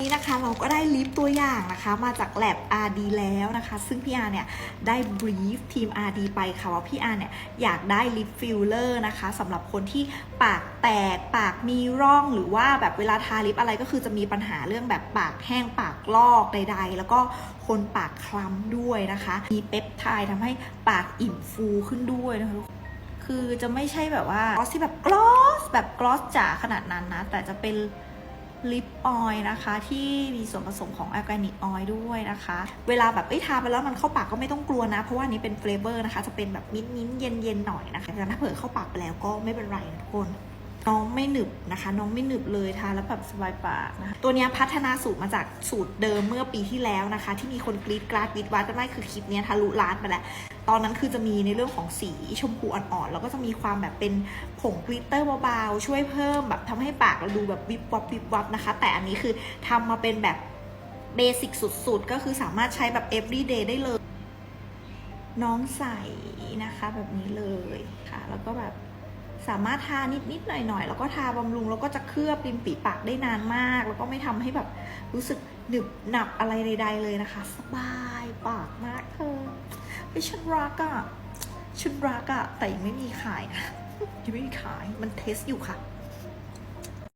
นี่นะคะเราก็ได้ลิปตัวอย่างนะคะมาจาก Lab RD แล้วนะคะ ซึ่งพี่อาร์เนี่ยได้บรีฟทีม RD ไปค่ะว่าพี่อาร์เนี่ยอยากได้ลิปฟิลเลอร์นะคะสำหรับคนที่ปากแตกปากมีร่องหรือว่าแบบเวลาทาลิปอะไรก็คือจะมีปัญหาเรื่องแบบปากแห้งปากลอกใด ๆ แล้วก็คนปากคล้ำด้วยนะคะ มีเปปไทด์ทำให้ปากอิ่มฟูขึ้นด้วยนะคะคนคือจะไม่ใช่แบบว่ากลอสที่แบบกลอสแบบกลอสจ๋าขนาดนั้นนะแต่จะเป็น ลิปออยล์นะคะ ที่มีส่วนผสมของแอลกนิกออยล์ด้วยนะคะ เวลาแบบเอ้ทาไปแล้วมันเข้าปากก็ไม่ต้องกลัวนะ เพราะว่านี้เป็นเฟลเวอร์นะคะ จะเป็นแบบมิ้นมิ้นเย็นเย็นๆหน่อยนะคะแต่ถ้าเผื่อเข้าปากไปแล้วก็ไม่เป็นไรนะทุกคนน้องไม่หนึบนะคะ น้องไม่หนึบเลยทาแล้วแบบสบายปากนะคะตัวนี้พัฒนาสูตรมาจากสูตรเดิมเมื่อปีที่แล้วนะคะ ที่มีคนกรีดกราดกรีดวัดกันไม่คือคลิปนี้ทะลุล้านไปแล้ว ตอนนั้นคือจะมีในเรื่องของสีชมพูอ่อนๆ แล้วก็จะมีความแบบเป็นผงกลิตเตอร์เบาๆ ช่วยเพิ่มแบบทำให้ปากเราดูแบบวิบวับวิบวับนะคะ แต่อันนี้คือทำมาเป็นแบบเบสิกสุดๆ ก็คือสามารถใช้แบบ everyday ได้เลย น้องใสนะคะแบบนี้เลยค่ะ แล้วก็แบบสามารถทานิดๆหน่อยๆ แล้วก็ทาบำรุง แล้วก็จะเคลือบริมฝีปากได้นานมาก แล้วก็ไม่ทำให้แบบรู้สึกหนึบหนับอะไรใดๆเลยนะคะ สบายปากมาก เธอเฮ้ยฉันรักอะฉันรักอะแต่ยังไม่มีขายนะยังไม่มีขายมันเทสอยู่ค่ะ